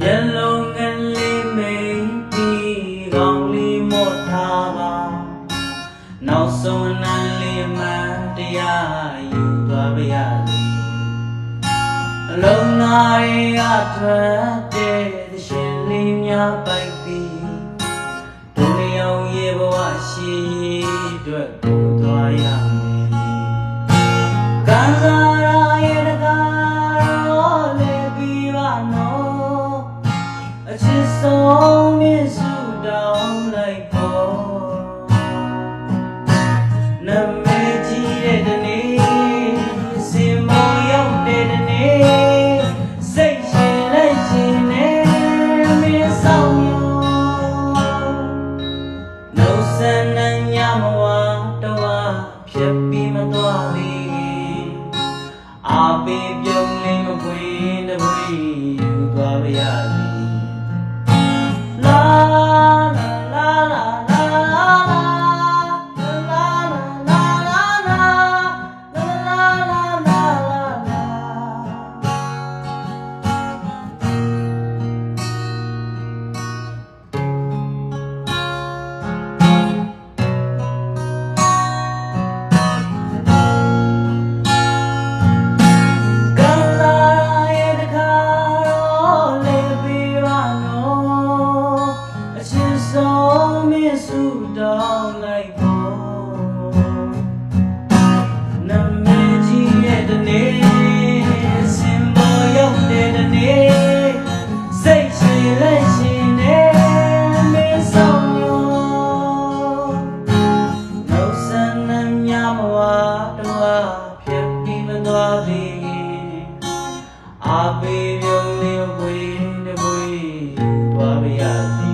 မျက်လုံးကလေးမိန်ပြီးကောင်းလေးမော့ထားပါနောက်ဆုံးနန်းလေးမှတရားယူသွားပါရစေအလုံးသားတွေကထွက်တဲ့သရှင်လေးများပိုက်ပြီးဒုနီယောင်ရေဘဝရှိအတွက် နမေကြီးတဲ့တနေ့စင်မောရောက်တဲ့တနေ့စိတ်ရှင်လိုက်ရှင်နဲ့မင်းဆောင်ရောနှုတ်ဆန်းနှံညမဝတော့ဖြစ်ပြီးမသွားလေအာပေပြုံးလေးမခွေတပွေယူသွားပါရစေ တော်မင်းဆူတောင်းလိုက်ပေါ်နမေကြီးရဲ့တနေ့စင်ပေါ်ရောက်တဲ့တနေ့စိတ်ရှိလက်ရှိနေမင်းဆောင်ရောနောက်စံနှမြမဝတော်ဖြတ်ပြီးမသွားသေးအပေပြုံးနေဝေးနေဝေးသွားမရသေး